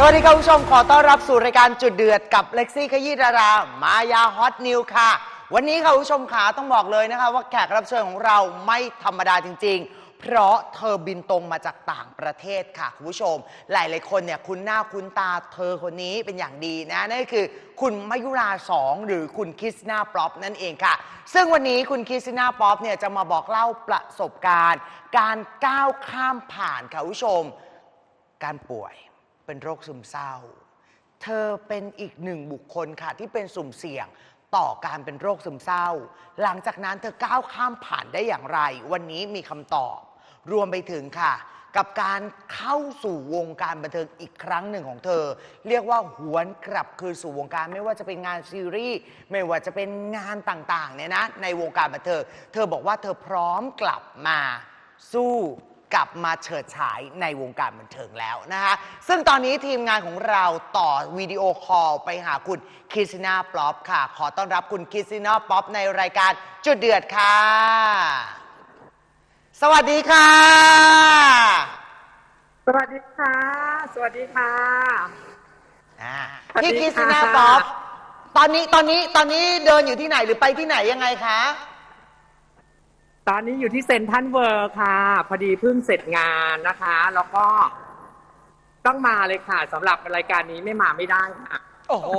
สวัสดีครับคุณผู้ชมขอต้อนรับสู่รายการจุดเดือดกับเล็กซี่ขยี้ดารามายาฮอตนิวค่ะ วันนี้ค่ะคุณผู้ชมขาต้องบอกเลยนะคะ ว่าแขกรับเชิญของเราไม่ธรรมดาจริง ๆ เพราะเธอบินตรงมาจากต่างประเทศค่ะคุณผู้ชม หลายๆคนเนี่ยคุ้นหน้าคุ้นตาเธอคนนี้เป็นอย่างดีนะนั่นก็คือ คุณมายุราสองหรือคุณคริสนาป๊อปนั่นเองค่ะ ซึ่งวันนี้คุณคริสนาป๊อปเนี่ยจะมาบอกเล่าประสบการณ์ การก้าวข้ามผ่านค่ะคุณผู้ชม การป่วย เป็นโรคซึมเศร้า เธอเป็นอีกหนึ่งบุคคลค่ะ ที่เป็นสุ่มเสี่ยงต่อการเป็นโรคซึมเศร้า หลังจากนั้นเธอก้าวข้ามผ่านได้อย่างไร วันนี้มีคำตอบ รวมไปถึงค่ะ กับการเข้าสู่วงการบันเทิงอีกครั้งหนึ่งของเธอ เรียกว่าหวนกลับคืนสู่วงการไม่ว่าจะเป็นงานซีรีส์ไม่ว่าจะเป็นงานต่างๆเนี่ยนะในวงการบันเทิงเธอบอกว่าเธอพร้อมกลับมาสู้ กลับมาเฉิดฉายในวงการบันเทิงแล้วนะคะซึ่งตอนนี้ทีมงานของเราต่อวิดีโอคอลไปหาคุณคริสตินาป๊อปค่ะ ขอต้อนรับคุณคริสตินาป๊อปในรายการจุดเดือดค่ะ สวัสดีค่ะ สวัสดีค่ะ สวัสดีค่ะ อ่าสวัสดีพี่คค่ะริสตินาป๊อปตอนนี้ตอนนี้ตอนนี้เดินอยู่ที่ไหนหรือไปที่ไหนยังไงคะ ตอนนี้อยู่ที่เซนทรันเวิร์ค่ะ พอดีเพิ่งเสร็จงานนะคะ แล้วก็ต้องมาเลยค่ะสำหรับรายการนี้ไม่มาไม่ได้ค่ะ โอ้โห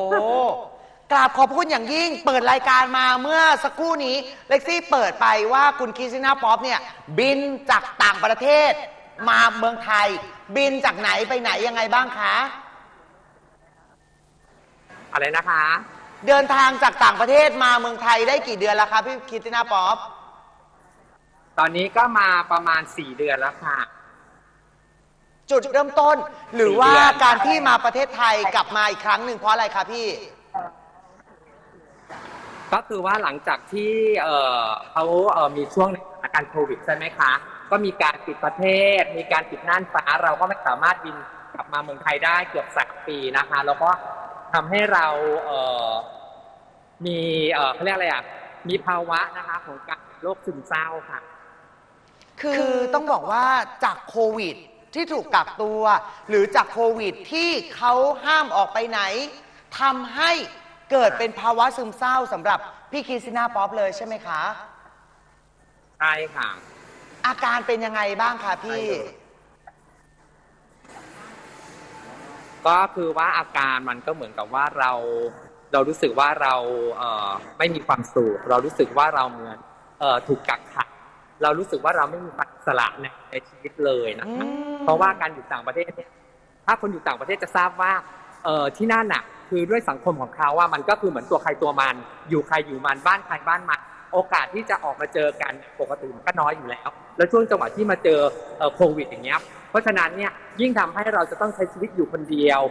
กราบขอบคุณอย่างยิ่ง เปิดรายการมาเมื่อสักครู่นี้ เล็กซี่เปิดไปว่าคุณคริสติน่าป๊อปเนี่ย บินจากต่างประเทศ มาเมืองไทย บินจากไหนไปไหนยังไงบ้างคะ อะไรนะคะ เดินทางจากต่างประเทศมาเมืองไทยได้กี่เดือนแล้วคะพี่คริสติน่าป๊อป ตอนนี้ก็มาประมาณสี่เดือนแล้วค่ะ จุดเริ่มต้น หรือว่าสี่เดือนการที่มาประเทศไทยกลับมาอีกครั้งหนึ่งเพราะอะไรคะพี่ ก็คือว่าหลังจากที่เอ่อเขาเอ่อมีช่วงอาการโควิดใช่ไหมคะ ก็มีการปิดประเทศ มีการปิดน่านฟ้า เราก็ไม่สามารถบินกลับมาเมืองไทยได้เกือบสามปีนะคะ แล้วก็ทำให้เราเอ่อมีเอ่อเขาเรียกอะไรอะ มีภาวะนะคะของการโรคซึมเศร้าค่ะ คือต้องบอกว่าจากโควิดที่ถูกกักตัว หรือจากโควิดที่เขาห้ามออกไปไหนทำให้เกิดเป็นภาวะซึมเศร้าสำหรับพี่คริสติน่าป๊อปเลยใช่ไหมคะ ใช่ค่ะ อาการเป็นยังไงบ้างคะพี่ใช่เลยก็คือว่าอาการมันก็เหมือนกับว่าเรา เรารู้สึกว่าเราเอ่อไม่มีความสุขเรารู้สึกว่าเราเหมือนเอ่อถูกกักขัง เรารู้สึกว่าเราไม่มีความอิสระในในชีวิตเลยนะคะอืม เพราะว่าการอยู่ต่างประเทศเนี่ยถ้าคนอยู่ต่างประเทศจะทราบว่าเอ่อที่นั่นน่ะ คือด้วยสังคมของเขาว่ามันก็คือเหมือนตัวใครตัวมัน อยู่ใครอยู่มันบ้านใครบ้านมันโอกาสที่จะออกมาเจอกันปกติมันก็น้อยอยู่แล้ว แล้วช่วงจังหวะที่มาเจอเอ่อโควิดอย่างเงี้ยเพราะฉะนั้นเนี่ยยิ่งทำให้เราจะต้องใช้ชีวิตอยู่คนเดียว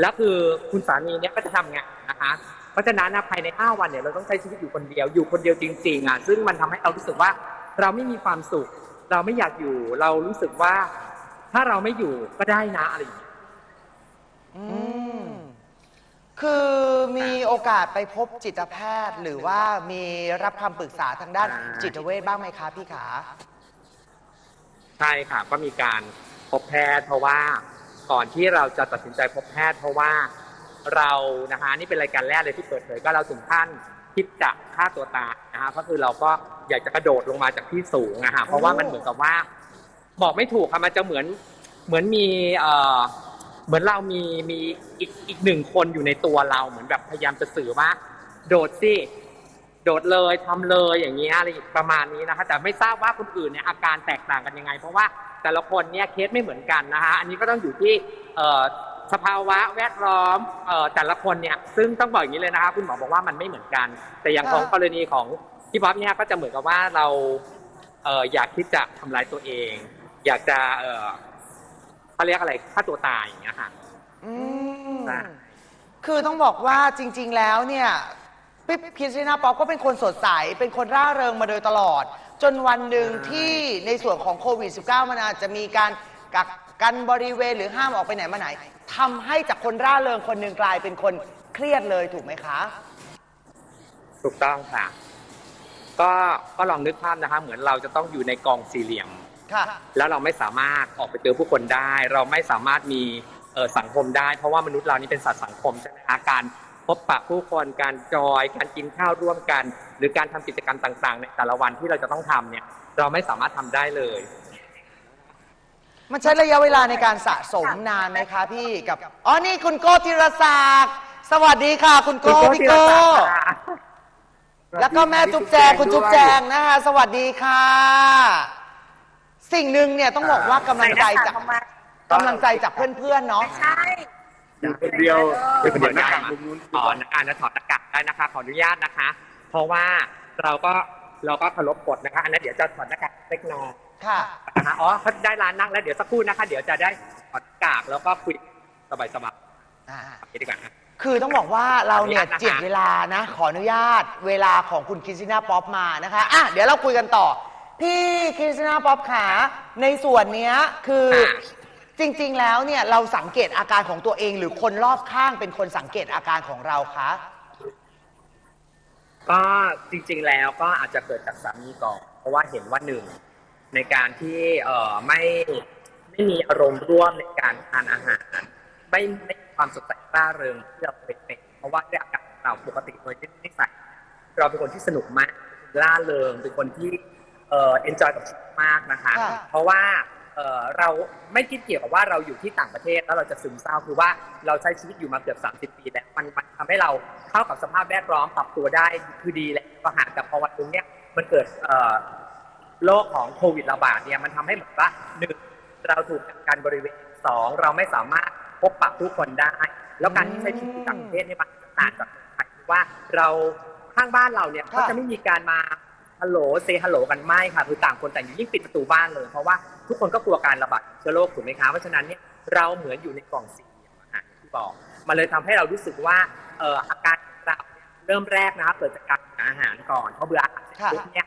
แล้วคือคุณสามีเนี่ยก็จะทำงานนะคะ เพราะฉะนั้นนะภายใน 5 วันเนี่ยเราต้องใช้ชีวิตอยู่คนเดียวอยู่คนเดียวจริงๆอะซึ่งมันทำให้เรารู้สึกว่า เราไม่มีความสุข เราไม่อยากอยู่ เรารู้สึกว่า ถ้าเราไม่อยู่ก็ได้นะอะไรอย่างเงี้ยอืมคือมีโอกาสไปพบจิตแพทย์ หรือว่ามีรับคำปรึกษาทางด้านจิตเวชบ้างไหมคะพี่ขา ใช่ค่ะ ก็มีการพบแพทย์ เพราะว่าก่อนที่เราจะตัดสินใจพบแพทย์ เพราะว่าเรานะคะนี่เป็นรายการแรกเลยที่เปิดเผยก็เราถึงขั้น คิดจะฆ่าตัวตายนะคะก็คือเราก็อยากจะกระโดดลงมาจากที่สูงนะคะเพราะว่ามันเหมือนกับว่าบอกไม่ถูกค่ะมันจะเหมือนเหมือนมีเอ่อเหมือนเรามีมีอีกอีกหนึ่งคนอยู่ในตัวเราเหมือนแบบพยายามจะสื่อว่า โดดสิโดดเลยทำเลยอย่างเงี้ยอะไรประมาณนี้นะคะ แต่ไม่ทราบว่าคนอื่นเนี่ยอาการแตกต่างกันยังไง เพราะว่าแต่ละคนเนี่ยเคสไม่เหมือนกันนะคะอันนี้ก็ต้องอยู่ที่เอ่อ สภาวะแวดล้อมเอ่อแต่ละคนเนี่ยซึ่งต้องบอกอย่างนี้เลยนะคะคุณหมอบอกว่ามันไม่เหมือนกัน แต่อย่างของค่ะกรณีของพี่บ๊อบเนี่ยก็จะเหมือนกับว่าเราเอ่ออยากที่จะทำลายตัวเอง อยากจะเอ่อเขาเรียกอะไรฆ่าตัวตายอย่างเงี้ยค่ะ อืมใช่คือต้องบอกว่าจริง ๆ แล้วเนี่ยพี่คริสติน่าป๊อปก็เป็นคนสดใส เป็นคนร่าเริงมาโดยตลอด จนวันหนึ่งที่ในส่วนของโควิด -19 มันอาจจะมีการกัก กันบริเวณหรือห้ามออกไปไหนมาไหนทำให้จากคนร่าเริงคนหนึ่งกลายเป็นคนเครียดเลยถูกไหมคะ ถูกต้องค่ะ ก็ก็ลองนึกภาพนะคะ เหมือนเราจะต้องอยู่ในกองสี่เหลี่ยม ค่ะ แล้วเราไม่สามารถออกไปเจอผู้คนได้ เราไม่สามารถมีเอ่อสังคมได้ เพราะว่ามนุษย์เรานี่เป็นสัตว์สังคมใช่ไหมคะการพบปะผู้คนการจอย การกินข้าวร่วมกัน หรือการทำกิจกรรมต่าง ๆ ในแต่ละวันที่เราจะต้องทำเนี่ย เราไม่สามารถทำได้เลย มันใช้ระยะเวลาในการสะสมนานไหมคะพี่กับ อ๋อ นี่คุณโก้ธีรศักดิ์สวัสดีค่ะ คุณโก้พี่โก้แล้วก็แม่จุ๊บแจงคุณจุ๊บแจงนะคะสวัสดีค่ะ สิ่งหนึ่งเนี่ยต้องบอกว่ากำลังใจจากกำลังใจจากเพื่อนๆเนาะใช่อยู่คนเดียวเป็นคนเดี๋ยวหหน้าากน้ากากมุมนู้นถอนอ่านนะถอดหน้ากากได้นะคะ ขออนุญาตนะคะ เพราะว่าเราก็เราก็เคารพกฎนะคะ อันนั้นเดี๋ยวจะถอดหน้ากากเล็กน้อย ค่ะ นะคะอ๋อเขาได้ร้านนั่งแล้วเดี๋ยวสักครู่นะคะ เดี๋ยวจะได้ถอดหน้ากากแล้วก็คุยสบายสบายอ่าๆดีกว่านะคือต้องบอกว่าเราเนี่ยขออนุญาตนะคะเจียดเวลานะ ขออนุญาตเวลาของคุณคริสติน่าป๊อปมานะคะอะเดี๋ยวเราคุยกันต่อ พี่คริสติน่าป๊อปขาในส่วนเนี้ยคือจริง ๆ แล้วเนี่ยเราสังเกตอาการของตัวเอง หรือคนรอบข้างเป็นคนสังเกตอาการของเราคะก็จริง ๆ แล้วก็อาจจะเกิดจากสามีก่อนเพราะว่าเห็นว่าหนึ่ง ในการที่เอ่อไม่ไม่มีอารมณ์ร่วมในการทานอาหาร ไม่ไม่มีความสดใสร่าเริงที่เราเป็นเป็นเพราะว่าด้วยอาการของเราปกติโดยนิสัยเราเป็นคนที่สนุกมากล่าเริงเป็นคนที่เอ่อ enjoy กับชีวิตมากนะคะค่ะเพราะว่าเอ่อเราไม่คิดเกี่ยวกับว่าเราอยู่ที่ต่างประเทศแล้วเราจะซึมเศร้าคือว่าเราใช้ชีวิตอยู่มาเกือบ 30 ปีแล้วมันมันทำให้เราเข้ากับสภาพแวดล้อมปรับตัวได้คือดีแล้วก็หากแต่พอวันหนึงเนี่ยมันเกิดเอ่อ โรคของโควิดระบาดเนี่ยมันทำให้เหมือนว่าหนึ่งเราถูกกักกันบริเวณสองเราไม่สามารถพบปะผู้คนได้ แล้วการที่ใช้ชีวิตอยู่ต่างประเทศเนี่ยมันต่างจากเมืองไทยคือว่าเราข้างบ้านเราเนี่ยค่ะก็จะไม่มีการมาฮัลโหลเซฮัลโหลกันไม่ค่ะคือต่างคนต่างอยู่ยิ่งปิดประตูบ้านเลย เพราะว่าทุกคนก็กลัวการระบาดของเชื้อโรคถูกไหมคะเพราะฉะนั้นเนี่ยเราเหมือนอยู่ในกล่องสี่เหลี่ยมอาหารที่บอกมันเลยทำให้เรารู้สึกว่าเอ่ออาการของเราเนี่ยเริ่มแรกนะคะเกิดจากการกินอาหารก่อนเพราะเบื่ออาหารเสร็จค่ะปุ๊บเนี่ย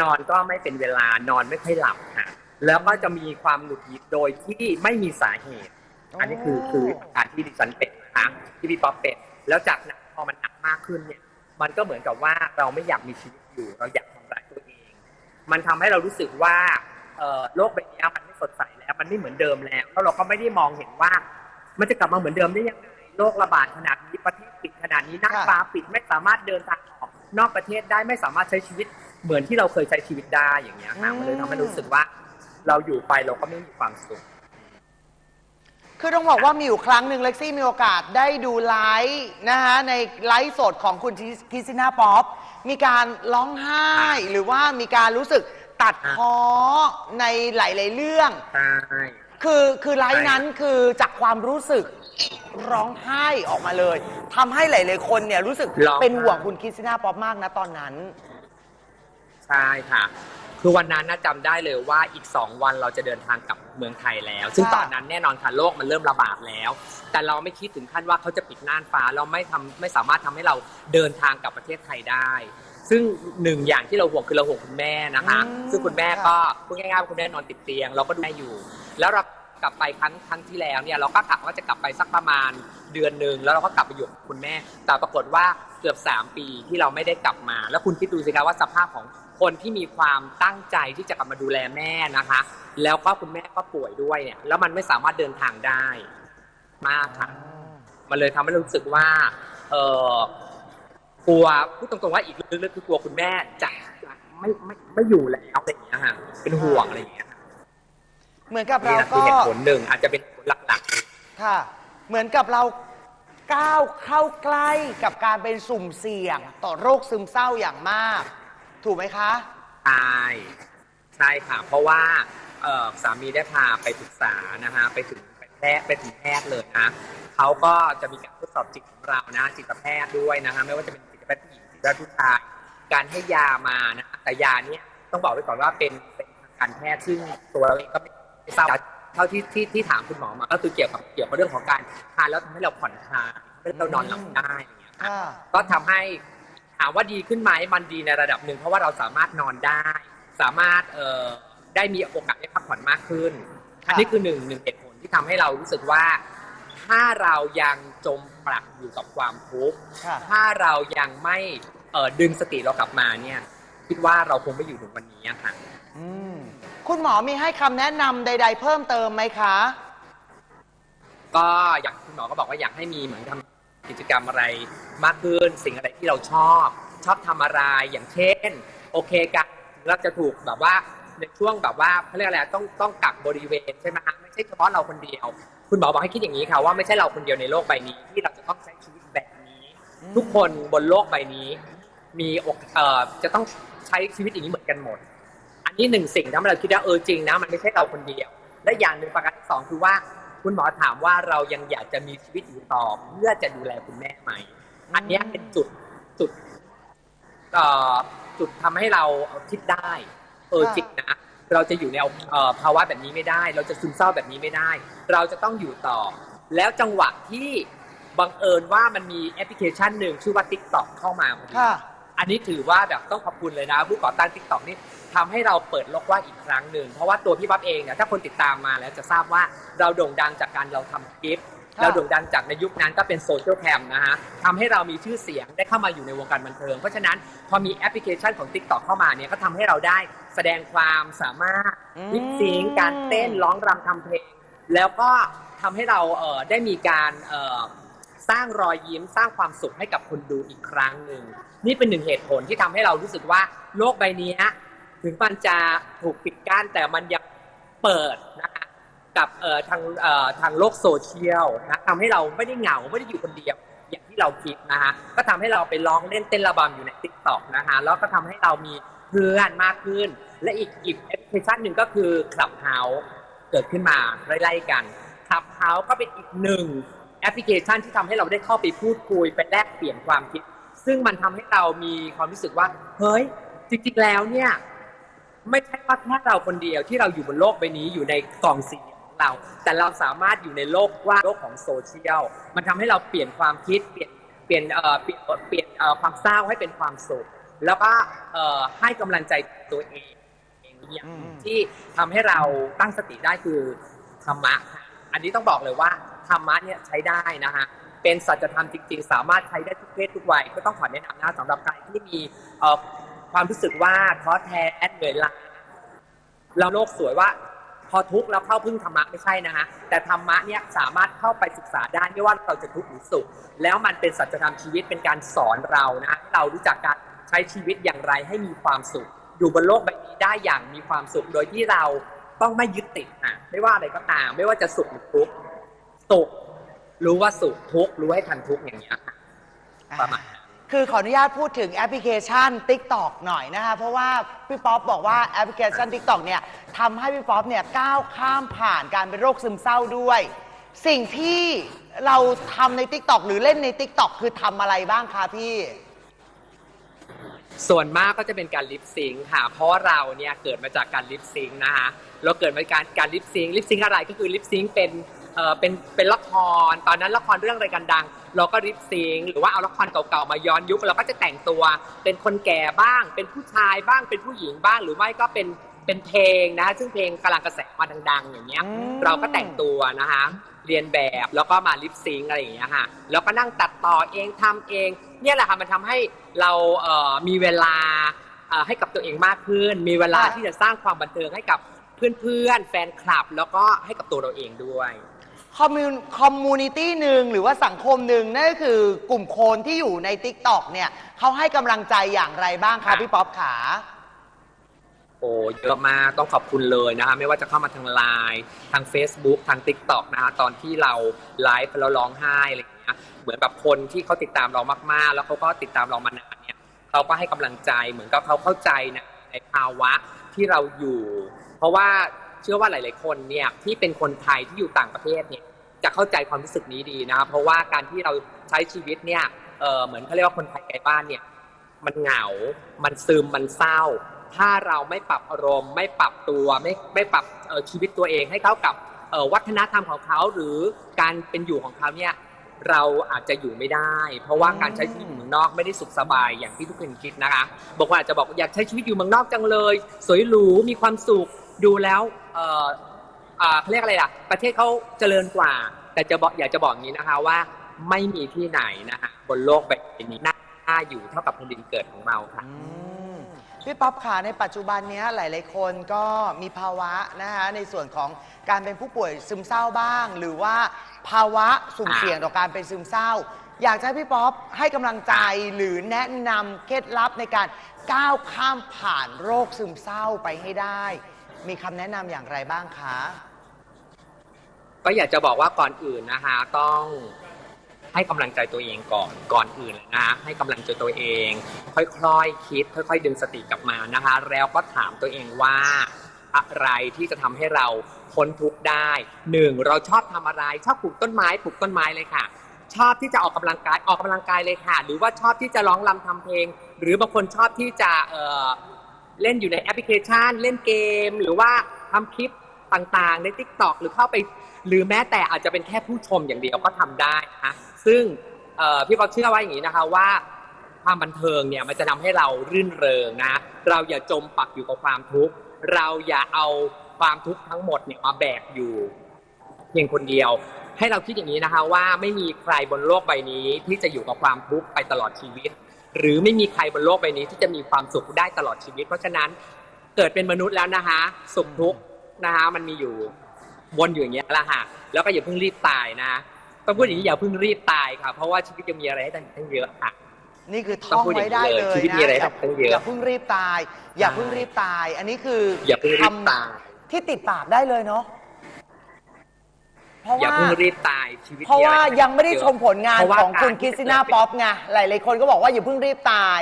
นอนก็ไม่เป็นเวลานอนไม่ค่อยหลับค่ะแล้วก็จะมีความหงุดหงิดโดยที่ไม่มีสาเหตุ อันนี้คือคืออาการที่ดิฉันเป็นนะคะที่พี่ป๊อปเป็น แล้วจากนั้นพอมันหนักมากขึ้นเนี่ย มันก็เหมือนกับว่าเราไม่อยากมีชีวิตอยู่ เราอยากทำร้ายตัวเอง มันทำให้เรารู้สึกว่าเอ่อโลกใบนี้มันไม่สดใสแล้วมันไม่เหมือนเดิมแล้วแล้วเราก็ไม่ได้มองเห็นว่า มันจะกลับมาเหมือนเดิมได้ยังไงโรคระบาดขนาดนี้ประเทศปิดขนาดนี้หน้าค่ะฟ้าปิดไม่สามารถเดินทางออกนอกประเทศได้ไม่สามารถใช้ชีวิต เหมือนที่เราเคยใช้ชีวิตได้อย่างเงี้ยค่ะมันเลยทำให้รู้สึกว่า เราอยู่ไปเราก็ไม่มีความสุข คือต้องบอกว่ามีอยู่ครั้งหนึ่งเล็กซี่มีโอกาสได้ดูไลฟ์นะคะในไลฟ์สดของคุณคริสติน่าป๊อปมีการร้องไห้หรือว่ามีการรู้สึกตัดพ้อในหลาย ๆ เรื่องใช่คือคือไลฟ์ใช่นั้นคือจากความรู้สึกร้องไห้ออกมาเลยทำให้หลาย ๆ คนเนี่ยรู้สึกเป็นห่วงคุณคริสติน่าป๊อปมากนะตอนนั้น ใช่ค่ะ คือวันนั้นนะจำได้เลยว่าอีก 2 วันเราจะเดินทางกลับเมืองไทยแล้ว ซึ่งค่ะตอนนั้นแน่นอนค่ะโลกมันเริ่มระบาดแล้ว แต่เราไม่คิดถึงขั้นว่าเขาจะปิดน่านฟ้าเราไม่ทำไม่สามารถทำให้เราเดินทางกลับประเทศไทยได้ ซึ่งหนึ่งอย่างที่เราห่วงคือเราห่วงคุณแม่นะคะ อืม ซึ่งคุณแม่ก็พูดง่ายๆว่าคุณแม่นอนติดเตียง เราก็ดูแลอยู่ แล้วเรากลับไปครั้งครั้งที่แล้วเนี่ยเราก็กะว่าจะกลับไปสักประมาณเดือนหนึ่งแล้วเราก็กลับไปอยู่กับคุณแม่ แต่ปรากฏว่าเกือบ 3 ปีที่เราไม่ได้กลับมา แล้วคุณคิดดูสิคะว่าสภาพของ คนที่มีความตั้งใจที่จะกลับมาดูแลแม่นะคะ แล้วก็คุณแม่ก็ป่วยด้วยเนี่ย แล้วมันไม่สามารถเดินทางได้มากค่ะ มันเลยทำให้รู้สึกว่า เออกลัวพูดตรงๆว่าอีกลึกๆคือกลัวคุณแม่จะจะไม่ไม่ไม่อยู่แล้วอะไรอย่างเงี้ยค่ะเป็นห่วงอะไรอย่างเงี้ยค่ะเหมือนกับนี่เรานะคืก็อเหตุผลหนึ่งอาจจะเป็นผลหลักๆ ค่ะ เหมือนกับเราก้าวเข้าใกล้กับการเป็นสุ่มเสี่ยง ต่อโรคซึมเศร้าอย่างมาก ถูกไหมคะ ใช่ใช่ค่ะ เพราะว่าเอ่อสามีได้พาไปปรึกษานะฮะไปถึงไปแพทย์ไปถึงแพทย์เลยนะเขาก็จะมีการทดสอบจิตของเรานะจิตแพทย์ด้วยนะฮะไม่ว่าจะเป็นจิตแพทย์ผู้หญิงจิตแพทย์ผู้ชายการให้ยามานะแต่ยาเนี้ยต้องบอกไว้ก่อนว่าเป็นเป็นทางการแพทย์ซึ่งตัวเราเองก็ไม่ไม่ทราบเท่าที่ที่ที่ถามคุณหมอมาก็คือเกี่ยวกับเกี่ยวกับเรื่องของการทานแล้วทำให้เราผ่อนคลายทำให้เรานอนหลับได้อย่างเงี้ยค่ะค่ะก็ทำให้ ถามว่าดีขึ้นไหมมันดีในระดับหนึ่งเพราะว่าเราสามารถนอนได้ สามารถเอ่อได้มีโอกาสได้พักผ่อนมากขึ้นค่ะอันนี้คือหนึ่งหนึ่งเหตุผลที่ทำให้เรารู้สึกว่า ถ้าเรายังจมปลักอยู่กับความทุกข์ค่ะถ้าเรายังไม่เอ่อดึงสติเรากลับมาเนี่ย คิดว่าเราคงไม่อยู่ถึงวันนี้อะค่ะอืมคุณหมอมีให้คำแนะนำใด ๆ เพิ่มเติมไหมคะ ก็อยากคุณหมอก็บอกว่าอยากให้มีเหมือนทำ กิจกรรมอะไรมากขึ้น สิ่งอะไรที่เราชอบ ชอบทำอะไรอย่างเช่น โอเคกันเราจะถูกแบบว่าในช่วงแบบว่าเขาเรียกอะไรต้องต้องกักบริเวณใช่ไหมฮะไม่ใช่เฉพาะเราคนเดียว คุณหมอบอกให้คิดอย่างนี้ค่ะว่าไม่ใช่เราคนเดียวในโลกใบนี้ ที่เราจะต้องใช้ชีวิตแบบนี้ ทุกคนบนโลกใบนี้ มีโอกเอ่อจะต้องใช้ชีวิตอย่างนี้เหมือนกันหมด อันนี้หนึ่งสิ่งทำให้เราคิดว่าเออจริงนะมันไม่ใช่เราคนเดียว และอย่างหนึ่งประการที่สองคือว่า คุณหมอถามว่าเรายังอยากจะมีชีวิตอยู่ต่อเพื่อจะดูแลคุณแม่ไหมอันเนี้ยเป็นจุดจุดเอ่อจุดทำให้เราคิดได้ เออค่ะจริงนะเราจะอยู่ในเอ่อภาวะแบบนี้ไม่ได้ เราจะซึมเศร้าแบบนี้ไม่ได้ เราจะต้องอยู่ต่อ แล้วจังหวะที่บังเอิญว่ามันมีแอปพลิเคชันหนึ่งชื่อว่า TikTok เข้ามาพอดีค่ะอันนี้ถือว่าแบบต้องขอบคุณเลยนะผู้ก่อตั้ง t ิ k t o k นี่ ทำให้เราเปิดโลกกว่างอีกครั้งหนึ่งเพราะว่าตัวพี่ป๊อปเองเนี่ยถ้าคนติดตามมาแล้วจะทราบว่าเราโด่งดังจากการเราทำคลิปค่ะเราโด่งดังจากในยุคนั้นก็เป็นโซเชียลแคมนะฮะทำให้เรามีชื่อเสียงได้เข้ามาอยู่ในวงการบันเทิง เพราะฉะนั้นพอมีแอปพลิเคชันของ TikTok เข้ามาเนี่ยก็ทำให้เราได้แสดงความสามารถอืมลิปซิงค์การเต้นร้องรำทำเพลง แล้วก็ทำให้เราเอ่อได้มีการเอ่อสร้างรอยยิ้มสร้างความสุขให้กับคนดูอีกครั้งหนึ่งนี่เป็นหนึ่งเหตุผลที่ทำให้เรารู้สึกว่าโลกใบนี้ ถึงมันจะถูกปิดกั้นแต่มันยังเปิดนะคะกับเอ่อทางเอ่อทางโลกโซเชียลนะทำให้เราไม่ได้เหงาไม่ได้อยู่คนเดียวอย่างที่เราคิดนะคะก็ทำให้เราไปร้องเล่นเต้นระบำอยู่ในติ๊กต็อกนะคะแล้วก็ทำให้เรามีเพื่อนมากขึ้น และอีกอีกแอปพลิเคชันหนึ่งก็คือ Clubhouse เกิดขึ้นมาไล่ๆกัน Clubhouse ก็เป็นอีกหนึ่งแอปพลิเคชันที่ทำให้เราได้เข้าไปพูดคุยไปแลกเปลี่ยนความคิด ซึ่งมันทำให้เรามีความรู้สึกว่า เฮ้ย จริงๆแล้วเนี่ย ไม่ใช่ว่าแค่เราคนเดียวที่เราอยู่บนโลกใบนี้อยู่ในกล่องสี่เหลี่ยมของเรา แต่เราสามารถอยู่ในโลกกว่างโลกของโซเชียลมันทำให้เราเปลี่ยนความคิดเปลี่ยนเปลี่ยนเอ่อเปลี่ยนเปลี่ยนเอ่อความเศร้าให้เป็นความสุข แล้วก็เอ่อให้กำลังใจตัวเองอย่างอืมที่ทำให้เราตั้งสติได้คือธรรมะค่ะอันนี้ต้องบอกเลยว่าธรรมะเนี่ยใช้ได้นะฮะเป็นสัจธรรมจริง ๆ สามารถใช้ได้ทุกเพศทุกวัยก็ต้องขอแนะนำนะสำหรับใครที่มีเอ่อ ความรู้สึกว่าท้อแท้เหนื่อยล้าเราโลกสวยว่า พอทุกข์แล้วเข้าพึ่งธรรมะไม่ใช่นะฮะแต่ธรรมะเนี่ยสามารถเข้าไปศึกษาได้ไม่ว่าเราจะทุกข์หรือสุข แล้วมันเป็นสัจธรรมชีวิตเป็นการสอนเรานะให้เรารู้จักการใช้ชีวิตอย่างไรให้มีความสุข อยู่บนโลกใบนี้ได้อย่างมีความสุข โดยที่เราต้องไม่ยึดติดนะไม่ว่าอะไรก็ตาม ไม่ว่าจะสุขหรือทุกข์สุขรู้ว่าสุขทุกข์รู้ให้ทันทุกข์อย่างเงี้ยค่ะประมาณนั้น คือขออนุญาตพูดถึงแอปพลิเคชัน TikTok หน่อยนะคะ เพราะว่าพี่ป๊อปบอกว่าแอปพลิเคชัน TikTok เนี่ยทำให้พี่ป๊อปเนี่ยก้าวข้ามผ่านการเป็นโรคซึมเศร้าด้วย สิ่งที่เราทำใน TikTok หรือเล่นใน TikTok คือทำอะไรบ้างคะพี่ ส่วนมากก็จะเป็นการลิปซิงค์ค่ะ เพราะเราเนี่ยเกิดมาจากการลิปซิงค์นะคะเราเกิดมาจากการการลิปซิงค์ลิปซิงค์อะไรก็คือลิปซิงค์เป็นเอ่อเป็นเป็นละคร ตอนนั้นละครเรื่องอะไรกันดัง เราก็ลิปซิงค์หรือว่าเอาละครเก่าๆมาย้อนยุคเราก็จะแต่งตัว เป็นคนแก่บ้าง เป็นผู้ชายบ้างเป็นผู้หญิงบ้าง หรือไม่ก็เป็นเป็นเพลงนะคะซึ่งเพลงกำลังกระแสมาดัง ๆ อย่างเงี้ยอืมเราก็แต่งตัวนะคะเรียนแบบแล้วก็มาลิปซิงค์อะไรอย่างเงี้ยค่ะแล้วก็นั่งตัดต่อเองทำเอง เนี่ยแหละค่ะมันทำให้เราเอ่อมีเวลาเอ่อให้กับตัวเองมากขึ้น มีเวลาค่ะที่จะสร้างความบันเทิงให้กับเพื่อนๆ แฟนคลับ แล้วก็ให้กับตัวเราเองด้วย คอมมูนคอมมูนิตี้หนึ่งหรือว่าสังคมหนึ่งนั่นก็คือกลุ่มคนที่อยู่ใน TikTok เนี่ยเขาให้กำลังใจอย่างไรบ้างคะค่ะพี่ป๊อปขา โอ้เยอะมากต้องขอบคุณเลยนะคะ ไม่ว่าจะเข้ามาทางไลน์ทาง Facebook ทาง Tik t o อกนะคะตอนที่เราไลฟ์แล้วร้องไห้อะไรอย่างเงี้ยเหมือนแบบคนที่เขาติดตามเรามากๆ แล้วเขาก็ติดตามเรามานานเนี่ยเขาก็ให้กำลังใจเหมือนกับเขาเข้าใจนะในภาวะที่เราอยู่ เพราะว่า เชื่อว่าหลาย ๆ คนเนี่ยที่เป็นคนไทยที่อยู่ต่างประเทศเนี่ยจะเข้าใจความรู้สึกนี้ดีนะครับเพราะว่าการที่เราใช้ชีวิตเนี่ยเออเหมือนเขาเรียกว่าคนไทยไกลบ้านเนี่ยมันเหงา มันซึม มันเศร้า ถ้าเราไม่ปรับอารมณ์ ไม่ปรับตัวไม่ไม่ปรับชีวิตตัวเองให้เข้ากับวัฒนธรรมของเขาหรือการเป็นอยู่ของเขาเนี่ยเราอาจจะอยู่ไม่ได้ เพราะว่าการใช้ชีวิตอยู่เมืองนอกไม่ได้สุขสบายอย่างที่ทุกคนคิดนะคะบางคนอาจจะบอกอยากใช้ชีวิตอยู่เมืองนอกจังเลย สวยหรูมีความสุขดูแล้ว เอ่อเขาเรียกอะไรล่ะ ประเทศเขาเจริญกว่า แต่จะบอกอยากจะบอกอย่างนี้นะคะว่าไม่มีที่ไหนนะคะบนโลกใบนี้น่าอยู่เท่ากับแผ่นดินเกิดของเราค่ะพี่ป๊อปขาในปัจจุบันนี้ยหลาย ๆ คนก็มีภาวะนะคะในส่วนของการเป็นผู้ป่วยซึมเศร้าบ้าง หรือว่าภาวะสุ่มเสี่ยงต่อการเป็นซึมเศร้า อยากจะให้พี่ป๊อปให้กำลังใจหรือแนะนำเคล็ดลับในการก้าวข้ามผ่านโรคซึมเศร้าไปให้ได้ มีคำแนะนำอย่างไรบ้างคะ ก็อยากจะบอกว่าก่อนอื่นนะคะต้องให้กำลังใจตัวเองก่อนก่อนอื่นเลยนะให้กำลังใจตัวเอง ค่อยๆคิด ค่อย ๆ ดึงสติกลับมานะคะ แล้วก็ถามตัวเองว่าอะไรที่จะทำให้เราพ้นทุกข์ได้หนึ่งเราชอบทำอะไร ชอบปลูกต้นไม้ปลูกต้นไม้เลยค่ะ ชอบที่จะออกกำลังกายออกกำลังกายเลยค่ะ หรือว่าชอบที่จะร้องรำทำเพลง หรือบางคนชอบที่จะเอ่อ เล่นอยู่ในแอปพลิเคชัน เล่นเกม หรือว่าทำคลิปต่างๆ ใน t ิ k t o k หรือเข้าไป หรือแม้แต่อาจจะเป็นแค่ผู้ชมอย่างเดียวก็ทำได้นะคะซึ่งพี่ป๊อปเชื่อว่าอย่างนี้นะคะว่าความบันเทิงเนี่ยมันจะทำให้เรารื่นเริงนะ เราอย่าจมปักอยู่กับความทุกข์ เราอย่าเอาความทุกข์ทั้งหมดเนี่ยมาแบกอยู่ เพียงคนเดียว ให้เราคิดอย่างนี้นะคะว่าไม่มีใครบนโลกใบนี้ที่จะอยู่กับความทุกข์ไปตลอดชีวิต หรือไม่มีใครบนโลกใบนี้ที่จะมีความสุขได้ตลอดชีวิต เพราะฉะนั้นเกิดเป็นมนุษย์แล้วนะคะสุขทุกข์นะคะมันมีอยู่วนอยู่อย่างเงี้ยแหละค่ะแล้วก็อย่าเพิ่งรีบตายนะต้องพูดอย่างนี้อย่าเพิ่งรีบตายค่ะ เพราะว่าชีวิตยังมีอะไรให้ตั้งเยอะค่ะนี่คือท่องไว้ได้เลยชีวิตนะมีอะไรอย่าให้ตั้งเยอะอย่าเพิ่งรีบตาย อย่าเพิ่งรีบตาย อันนี้คืออย่าเพิ่งรีบตายที่ติดปากได้เลยเนาะ เพราะอย่าว่า เพิ่งรีบตายชีวิตเพราะมีอว่าให้ยังไม่ได้ชมผลงานเพราะว่าของคุณการคริที่สติน่าจะเกิดป๊อปไงหลายๆคนก็บอกว่าอย่าเพิ่งรีบตาย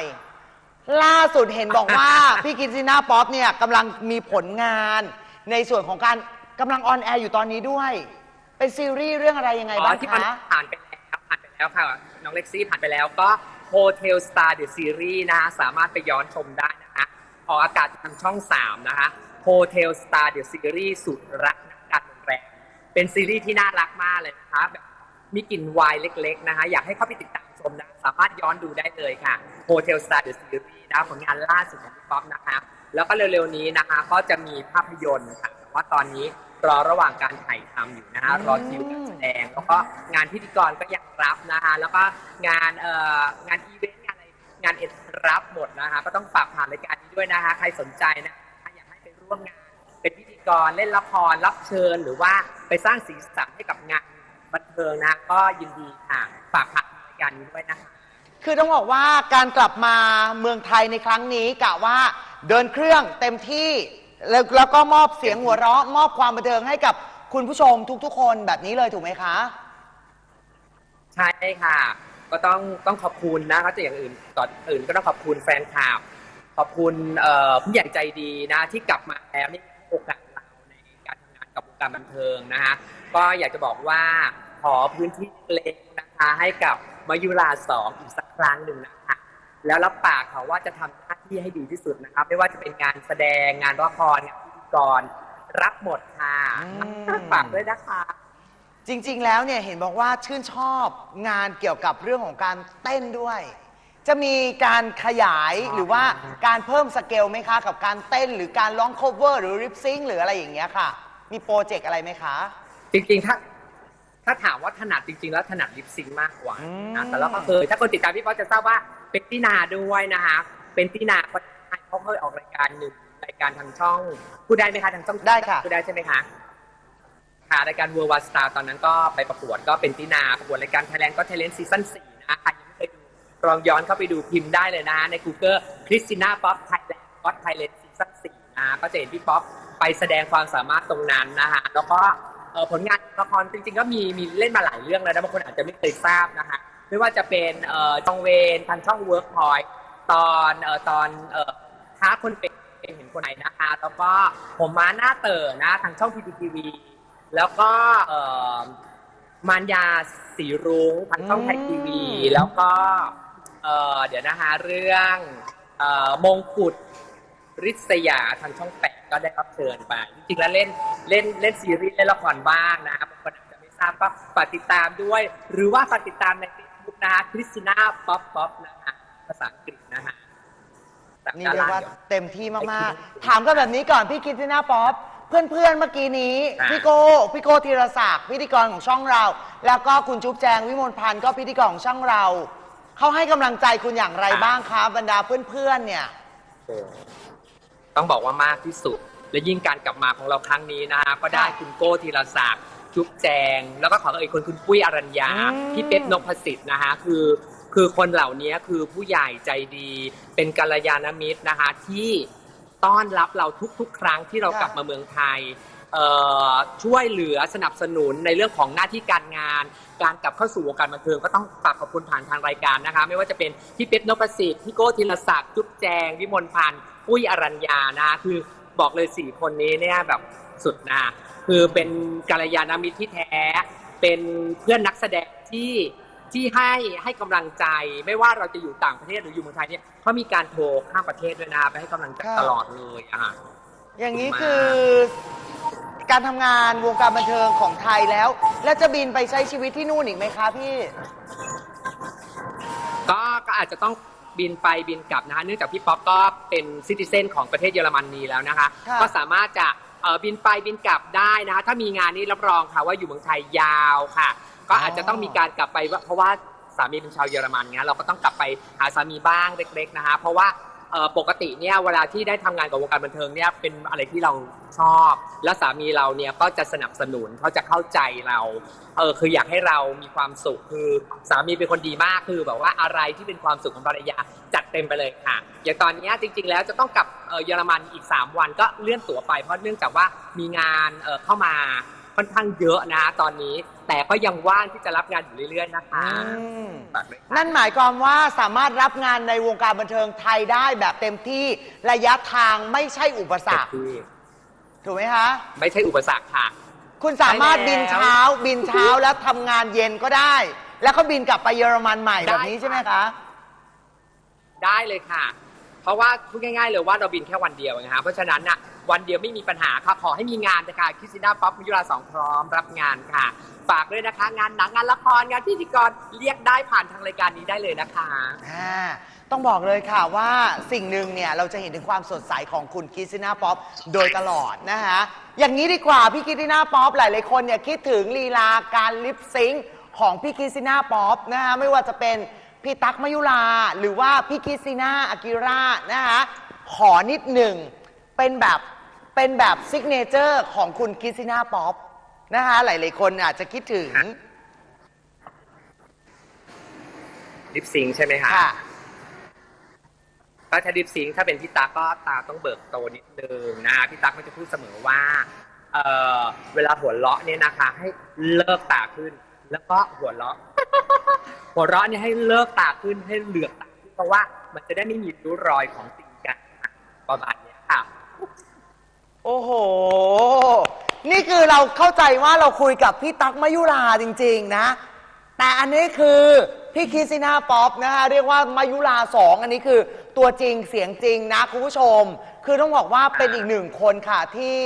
ล่าสุดเห็นบอกว่า พี่คริสติน่าป๊อปเนี่ยกำลังมีผลงาน ในส่วนของการกำลังออนแอร์อยู่ตอนนี้ด้วย เป็นซีรีส์เรื่องอะไรยังไงอ๋บ้าองที่มันคะ ผ่านไปแล้วผ่านไปแล้วค่ะ น้องเล็กซี่ผ่านไปแล้วก็ Hotel Star The Series นะคะสามารถไปย้อนชมได้นะคะออกอากาศทางช่อง 3 นะคะ Hotel Star The Series สุดรักนักการโรงแรม เป็นซีรีส์ที่น่ารักมากเลยนะคะแบบมีกลิ่นวน์เล็ก ๆ นะคะ อยากให้เข้าไปติดตามชมนะ สามารถย้อนดูได้เลยค่ะ Hotel Star The Series นะผลงานล่าสุดของพี่ป๊อปนะคะ แล้วก็เร็วๆนี้นะคะ ก็จะมีภาพยนตร์ค่ะแต่ว่าตอนนี้รอระหว่างการถ่ายทำอยู่นะคะรอคิวการแสดง แล้วก็งานพิธีกรก็ยังรับนะคะแล้วก็งานเอ่องานอีเวนต์งานอะไรงานเอ็ดรับหมดนะคะ ก็ต้องฝากผ่านรายการนี้ด้วยนะคะ ใครสนใจนะคะอยากให้ไปร่วมงาน เป็นพิธีกรเล่นละครรับเชิญ หรือว่าไปสร้างสีสันให้กับงานบันเทิงนะก็ยินดีค่ะฝากผ่านรายการนี้ด้วยนะคะคือต้องบอกว่าการกลับมาเมืองไทยในครั้งนี้กะว่าเดินเครื่องเต็มที่แล้วแล้วก็มอบเสียงหัวเราะ มอบความบันเทิงให้กับคุณผู้ชมทุกๆ คนแบบนี้เลยถูกไหมคะ ใช่ค่ะ ก็ต้องต้องขอบคุณนะเขาจะอย่างอื่นก่อนอื่นก็ต้องขอบคุณแฟนคลับขอบคุณเอ่อผู้ใหญ่ใจดีนะ ที่กลับมาแล้วนี่ให้ โอกาสเราในการทำงานกับวงการบันเทิงนะคะก็อยากจะบอกว่าขอพื้นที่เล็กนะคะให้กับมายุราสองอีกสักครั้งหนึ่งนะคะแล้วรับปากเขาว่าจะทำหน้าที่ให้ดีที่สุดนะครับ ไม่ว่าจะเป็นงานแสดงงานละครงานพิธีกรรับหมดค่ะอืมฝากด้วยนะคะ จริง ๆ แล้วเนี่ยเห็นบอกว่าชื่นชอบงานเกี่ยวกับเรื่องของการเต้นด้วย จะมีการขยายอ๋อหรือว่าการเพิ่มสเกลไหมคะ กับการเต้นหรือการร้อง cover หรือ lip sync หรืออะไรอย่างเงี้ยค่ะ มีโปรเจกต์อะไรไหมคะ จริงๆ ถ้า ถ้าถามว่าถนัดจริง ๆ แล้วถนัดลิปซิงค์มากกว่าอืมนะแต่เราก็เคยถ้าคนติดตามพี่ป๊อปจะทราบว่าเป็นตินาด้วยนะคะเป็นตินาก็ได้เขาเคยออกรายการหนึ่งรายการทางช่องพูดได้ไหมคะทางช่องได้ค่ะพูดได้ใช่ไหมคะค่ะรายการ World War Star ตอนนั้นก็ไปประกวดก็เป็นตินาประกวดรายการ Thailand ก็ Talent Season 4นะใครยังไม่เคยดู ลองย้อนเข้าไปดูพิมพ์ได้เลยนะใน Google คริสติน่าป๊อปไทยแลนด์ก็ Thailand Season 4นะก็จะเห็นพี่ป๊อปไปแสดงความสามารถตรงนั้นนะคะแล้วก็เอ่อผลงานละครจริงๆ ก็มีมีเล่นมาหลายเรื่องแล้วนะบางคนอาจจะไม่เคยทราบนะคะไม่ว่าจะเป็นเอ่อจองเวนทางช่อง Workpoint ตอนเอ่อตอนเอ่อท้าคนเป็นเห็นคนไหนนะคะแล้วก็ผมมาหน้าเต๋อนะทางช่อง PPTV แล้วก็เอ่อมารยาสีรุ้งทางช่องไทยทีวีอืมแล้วก็เอ่อเดี๋ยวนะคะเรื่องเอ่อมงกุฎริษยาทางช่องแปดก็ได้รับเชิญไปจริงๆแล้วเล่นเล่นเล่นซีรีส์เล่นละครบ้างนะครับบางคนอาจจะไม่ทราบก็ฝากติดตามด้วย หรือว่าฝากติดตามใน Facebook นะคะคริสติน่าป๊อปป๊อปนะคะภาษาอังกฤษนะฮะนี่เรียกว่าเต็มที่มากๆ ถามกันแบบนี้ก่อนพี่คิดที่หน้าป๊อปเพื่อนๆเมื่อกี้นี้ พี่โก้พี่โก้ธีรศักดิ์พิธีกรของช่องเรา แล้วก็คุณจุ๊บแจงวิมลพันธ์ก็พิธีกรของช่องเรา เขาให้กำลังใจคุณอย่างไรบ้างคะบรรดาเพื่อนๆเนี่ยโอ้ต้องบอกว่ามากที่สุด และยิ่งการกลับมาของเราครั้งนี้นะฮะก็ได้ค่ะคุณโก้ธีรศักดิ์จุ๊บแจง แล้วก็ขอเอ่ยคนคุณปุ้ยอรัญญาอืม พี่เป๊ปนพสิทธิ์นะฮะคือคือคนเหล่านี้คือผู้ใหญ่ใจดี เป็นกัลยาณมิตรนะคะที่ต้อนรับเราทุกๆ ครั้งที่เรากลับมาเมืองไทยเอ่อ ช่วยเหลือสนับสนุนในเรื่องของหน้าที่การงาน การกลับเข้าสู่วงการบันเทิงก็ต้องฝากขอบคุณผ่านทางรายการนะคะ ไม่ว่าจะเป็นพี่เป๊ปนพสิทธิ์พี่โก้ธีรศักดิ์จุ๊บแจงวิมลพันธ์ปุ้ยอรัญญานะคือบอกเลยสี่คนนี้เนี่ยแบบสุดนะคือเป็นกัลยาณมิตรที่แท้ เป็นเพื่อนนักแสดงที่ที่ให้ให้กำลังใจไม่ว่าเราจะอยู่ต่างประเทศหรืออยู่เมืองไทยเนี่ยเขามีการโทรข้ามประเทศด้วยนะไปให้กำลังใจค่ะตลอดเลยอะอย่างนี้ขอบคุณมากคือ การทำงานวงการบันเทิงของไทยแล้ว แล้วจะบินไปใช้ชีวิตที่นู่นอีกไหมคะพี่ ก็ก็อาจจะต้องบินไปบินกลับนะคะเนื่องจากพี่ป๊อปก็เป็นซิติเซนของประเทศเยอรมนีแล้วนะคะ ค่ะ ก็สามารถจะเอ่อบินไปบินกลับได้นะคะถ้ามีงานนี้รับรองค่ะว่าอยู่เมืองไทยยาวค่ะ ก็อาจจะต้องมีการกลับไปว่าเพราะว่าสามีเป็นชาวเยอรมันไงเราก็ต้องกลับไปหาสามีบ้างเล็กๆนะคะเพราะว่าเอ่อ ปกติเนี่ยเวลาที่ได้ทำงานกับวงการบันเทิงเนี่ยเป็นอะไรที่เราชอบ และสามีเราเนี่ยก็จะสนับสนุนเขาจะเข้าใจเราเออคืออยากให้เรามีความสุขคือสามีเป็นคนดีมากคือแบบว่าอะไรที่เป็นความสุขของภรรยาจัดเต็มไปเลยค่ะ อย่างตอนนี้จริง ๆ แล้วจะต้องกลับเออยอรมันอีก 3 วันก็เลื่อนตั๋วไปเพราะเนื่องจากว่ามีงานเออเข้ามา ค่อนข้างเยอะนะตอนนี้ แต่ก็ยังว่างที่จะรับงานอยู่เรื่อยๆนะคะอืมฝากด้วยค่ะ นั่นหมายความว่าสามารถรับงานในวงการบันเทิงไทยได้แบบเต็มที่ระยะทางไม่ใช่อุปสรรคถูกไหมคะ ไม่ใช่อุปสรรคค่ะ คุณสามารถบินเช้าบินเช้าแล้วทำงานเย็นก็ได้ แล้วก็บินกลับไปเยอรมันใหม่ได้แบบนี้ใช่ไหมคะ ได้เลยค่ะเพ ราะว่าพูดง่ายๆเลยว่าเราบินแค่วันเดียวนะฮะเพราะฉะนั้นน่ะวันเดียวไม่มีปัญหาค่ะขอให้มีงานนะคะคริสติน่าป๊อปมิยุราสองพร้อมรับงานค่ะ ฝากด้วยนะคะ งานหนังงานละครงานพิธีกรเรียกได้ผ่านทางรายการนี้ได้เลยนะคะอ่าต้องบอกเลยค่ะว่าสิ่งหนึ่งเนี่ยเราจะเห็นถึงความสดใสของคุณคิสติน่าป๊อปโดยตลอดนะคะอย่างนี้ดีกว่าพี่คิสติน่าป๊อปหลายๆคนเนี่ยคิดถึงลีลาการลิปซิงค์ของพี่คิสติน่าป๊อปนะคะไม่ว่าจะเป็น พี่ตั๊กมยุราหรือว่าพี่คริสติน่าอากิรานะคะ ขอนิดหนึ่งเป็นแบบเป็นแบบซิกเนเจอร์ของคุณคริสติน่าป๊อปนะคะ หลายๆคนอาจจะคิดถึงลิปซิงค์ใช่ไหมคะค่ะ ก็ถ้าลิปซิงค์ถ้าเป็นพี่ตั๊กก็ตาต้องเบิกโตนิดนึงนะคะพี่ตั๊กก็จะพูดเสมอว่าเออเวลาหัวเราะเนี่ยนะคะ ให้เลิกตาขึ้น แล้วก็หัวเราะ หัวเราะเนี่ยให้เลิกตาขึ้นให้เหลือกตาขึ้นเพราะว่ามันจะได้ไม่มีริ้รอยของสิ่งกันประมาณเนี้ยค่ะ โอ้โห นี่คือเราเข้าใจว่าเราคุยกับพี่ตั๊กมยุราจริง ๆ นะ แต่อันนี้คือพี่คิสินาป๊อปนะคะเรียกว่ามายุราสองอันนี้คือตัวจริงเสียงจริงนะคุณผู้ชม คือต้องบอกว่าเป็นอีกหนึ่งคนค่ะที่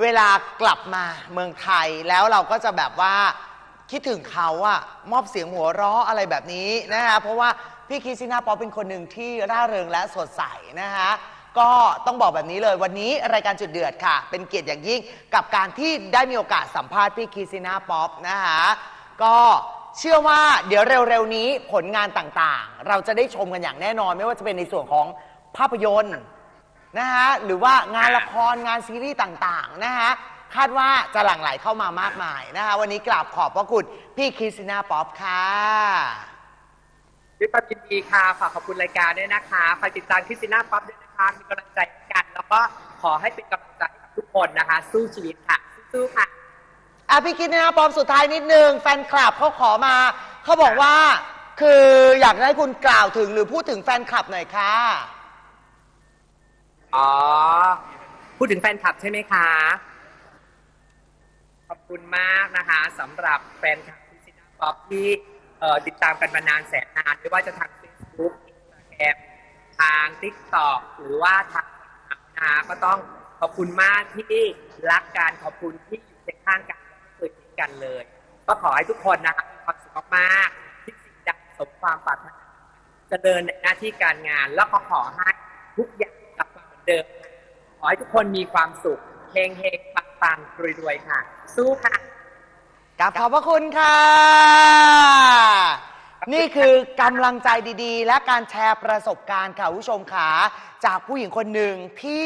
เวลากลับมาเมืองไทยแล้วเราก็จะแบบว่า คิดถึงเขาอะมอบเสียงหัวเราะอะไรแบบนี้นะคะเพราะว่าพี่คริสติน่าป๊อปเป็นคนหนึ่งที่ร่าเริงและสดใสนะคะก็ต้องบอกแบบนี้เลยวันนี้รายการจุดเดือดค่ะ เป็นเกียรติอย่างยิ่งกับการที่ได้มีโอกาสสัมภาษณ์พี่คริสติน่าป๊อปนะคะก็เชื่อว่าเดี๋ยวเร็วๆนี้ผลงานต่างๆ เราจะได้ชมกันอย่างแน่นอน ไม่ว่าจะเป็นในส่วนของภาพยนตร์นะคะหรือว่างานละครงานซีรีส์ต่างๆนะคะ คาดว่าจะหลั่งไหลเข้ามามากมายนะคะ วันนี้กราบขอบพระคุณพี่คริสติน่าป๊อปค่ะด้วยความยินดีค่ะฝากขอบคุณรายการด้วยนะคะฝากติดตามคริสติน่าป๊อปด้วยนะคะมีกำลังใจกัน แล้วก็ขอให้เป็นกำลังใจกับทุกคนนะคะ สู้ชีวิตค่ะ สู้ๆค่ะอะพี่คิดนะปอมสุดท้ายนิดนึงแฟนคลับเขาขอมาเขาบอกว่าคืออยากให้คุณกล่าวถึงหรือพูดถึงแฟนคลับหน่อยค่ะอ๋อพูดถึงแฟนคลับใช่ไหมคะ ขอบคุณมากนะคะสำหรับแฟนคลับคริสติน่าป๊อปที่ติดตามกันมานานแสนนานไม่ว่าจะทาง Facebook Instagram ทาง TikTok หรือว่าทางนะคะก็ต้องขอบคุณมากที่รักกันขอบคุณที่อยู่เคียงข้างกันไม่เคยทิ้งกันเลย ก็ขอให้ทุกคนนะคะมีความสุขมากๆที่สิ่งใดสมความปรารถนาเจะเดินในหน้าที่การงาน แล้วก็ขอให้ทุกอย่างกลับมาเหมือนเดิม ขอให้ทุกคนมีความสุขเฮงเฮง ปังปังรวยรวยๆค่ะ สู้ค่ะ กับขอบพระคุณค่ะ นี่คือกำลังใจดีๆ และการแชร์ประสบการณ์ค่ะคุณผู้ชมขาจากผู้หญิงคนหนึ่งที่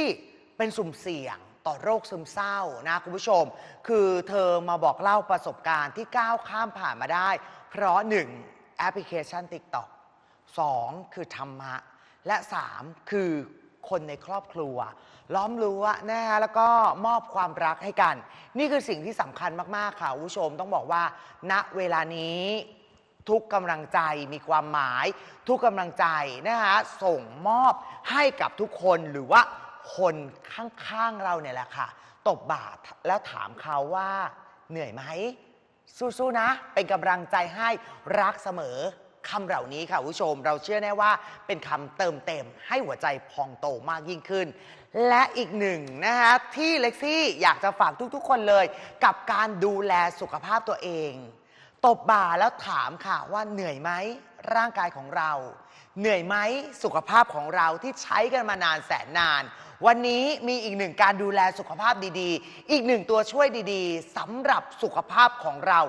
เป็นสุ่มเสี่ยงต่อโรคซึมเศร้านะคุณผู้ชม คือเธอมาบอกเล่าประสบการณ์ที่ก้าวข้ามผ่านมาได้ เพราะ 1. แอปพลิเคชัน TikTok 2. คือธรรมะ และ 3. คือ คนในครอบครัว ล้อมรั้วนะฮะแล้วก็มอบความรักให้กัน นี่คือสิ่งที่สำคัญมาก ๆ ค่ะคุณผู้ชมต้องบอกว่า ณเวลานี้ทุกกำลังใจมีความหมาย ทุกกำลังใจนะฮะส่งมอบให้กับทุกคนหรือว่าคนข้าง ๆ เราเนี่ยแหละค่ะ ตบบาทแล้วถามเขาว่าเหนื่อยไหม สู้ ๆ นะ เป็นกำลังใจให้รักเสมอ คำเหล่านี้ค่ะคุณผู้ชม เราเชื่อแน่ว่าเป็นคำเติมเต็มให้หัวใจพองโตมากยิ่งขึ้น และอีกหนึ่งนะฮะที่เล็กซี่อยากจะฝากทุกๆ คนเลย กับการดูแลสุขภาพตัวเอง ตบบ่าแล้วถามค่ะว่าเหนื่อยไหมร่างกายของเรา เหนื่อยไหมสุขภาพของเราที่ใช้กันมานานแสนนาน วันนี้มีอีกหนึ่งการดูแลสุขภาพดีๆ อีกหนึ่งตัวช่วยดีๆสำหรับสุขภาพของเรา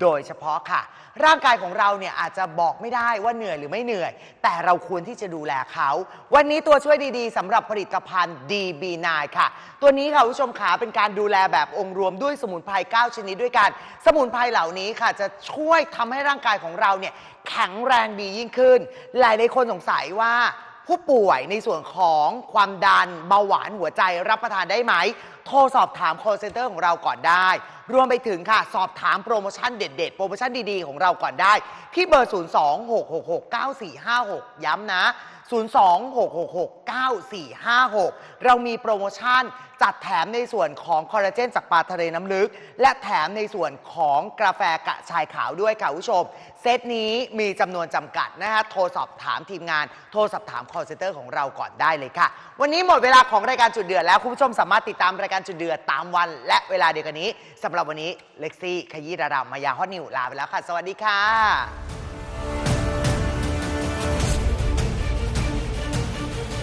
โดยเฉพาะค่ะ ร่างกายของเราเนี่ยอาจจะบอกไม่ได้ว่าเหนื่อยหรือไม่เหนื่อย แต่เราควรที่จะดูแลเขา วันนี้ตัวช่วยดีๆสำหรับผลิตภัณฑ์ DB9 ค่ะ ตัวนี้ค่ะคุณผู้ชมขาเป็นการดูแลแบบองค์รวมด้วยสมุนไพร9ชนิดด้วยกัน สมุนไพรเหล่านี้ค่ะ จะช่วยทำให้ร่างกายของเราเนี่ยแข็งแรงดียิ่งขึ้น หลายในคนสงสัยว่าผู้ป่วยในส่วนของความดันเบาหวานหัวใจรับประทานได้ไหม โทรสอบถาม call center ของเราก่อนได้ รวมไปถึงค่ะ สอบถามโปรโมชั่นเด็ดๆ โปรโมชั่นดีๆ ของเราก่อนได้ ที่เบอร์ 026669456 ย้ำนะ 026669456 เรามีโปรโมชั่นจัดแถมในส่วนของคอลลาเจนจากปลาทะเลน้ำลึก และแถมในส่วนของกาแฟกระชายขาวด้วยค่ะผู้ชม เซตนี้มีจำนวนจำกัดนะฮะโทรสอบถามทีมงาน โทรสอบถาม call center ของเราก่อนได้เลยค่ะ วันนี้หมดเวลาของรายการจุดเดือดแล้วคุณผู้ชมสามารถติดตามรายการการจุดเดือดตามวัน และเวลาเดียวกันนี้สำหรับวันนี้เล็กซี่ขยี้ระดับมายาฮอตนิวลาไปแล้วค่ะ สวัสดีค่ะ